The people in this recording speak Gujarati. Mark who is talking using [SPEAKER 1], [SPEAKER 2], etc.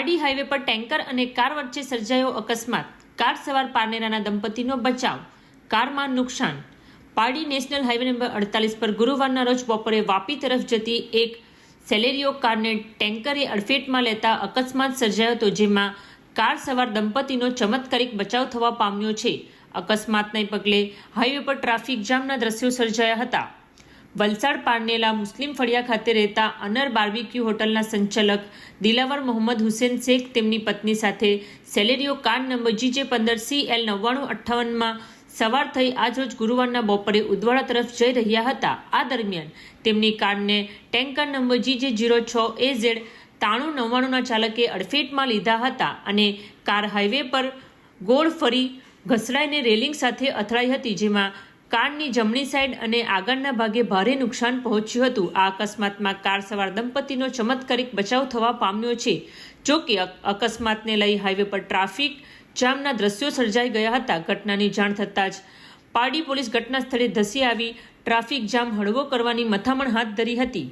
[SPEAKER 1] પારડી હાઈવે પર ટેન્કર અને કાર વચ્ચે સર્જાયો અકસ્માત. કાર સવાર પારનેરાના દંપતીનો બચાવ. કારમાં નુકસાન. પારડી નેશનલ હાઈવે નંબર અડતાલીસ પર ગુરુવારના રોજ બપોરે વાપી તરફ જતી એક સેલેરિયો કારને ટેન્કરે અડફેટમાં લેતા અકસ્માત સર્જાયો હતો, જેમાં કાર સવાર દંપતીનો ચમત્કારિક બચાવ થવા પામ્યો છે. અકસ્માતને પગલે હાઈવે પર ટ્રાફિક જામના દ્રશ્યો સર્જાયા હતા. વલસાડ પારનેલા મુસ્લિમ ફળિયા ખાતે રહેતા અનર બાર્બીક્યુ હોટલના સંચાલક દિલાવર મોહમ્મદ હુસેન શેખ તેમની પત્ની સાથે સેલેરીઓ કાર નંબર જીજે પંદર સી એલ નવ્વાણું અઠ્ઠાવનમાં સવાર થઈ આજરોજ ગુરુવારના બપોરે ઉદવાડા તરફ જઈ રહ્યા હતા. આ દરમિયાન તેમની કારને ટેન્કર નંબર જીજે જીરો છ એ ઝેડ તાણું નવ્વાણુંના ચાલકે અડફેટમાં લીધા હતા અને કાર હાઈવે પર ગોળ ફરી ઘસડાઈને રેલિંગ સાથે અથડાઈ હતી, જેમાં કારની જમણી સાઈડ અને આગળના ભાગે ભારે નુકસાન પહોંચ્યું હતું. આ અકસ્માતમાં કાર સવાર દંપતીનો ચમત્કારિક બચાવ થવા પામ્યો છે. જો કે અકસ્માતને લઈ હાઈવે પર ટ્રાફિક જામના દ્રશ્યો સર્જાઈ ગયા હતા. ઘટનાની જાણ થતાં જ પારડી પોલીસ ઘટના સ્થળે ધસી આવી ટ્રાફિક જામ હળવો કરવાની મથામણ હાથ ધરી હતી.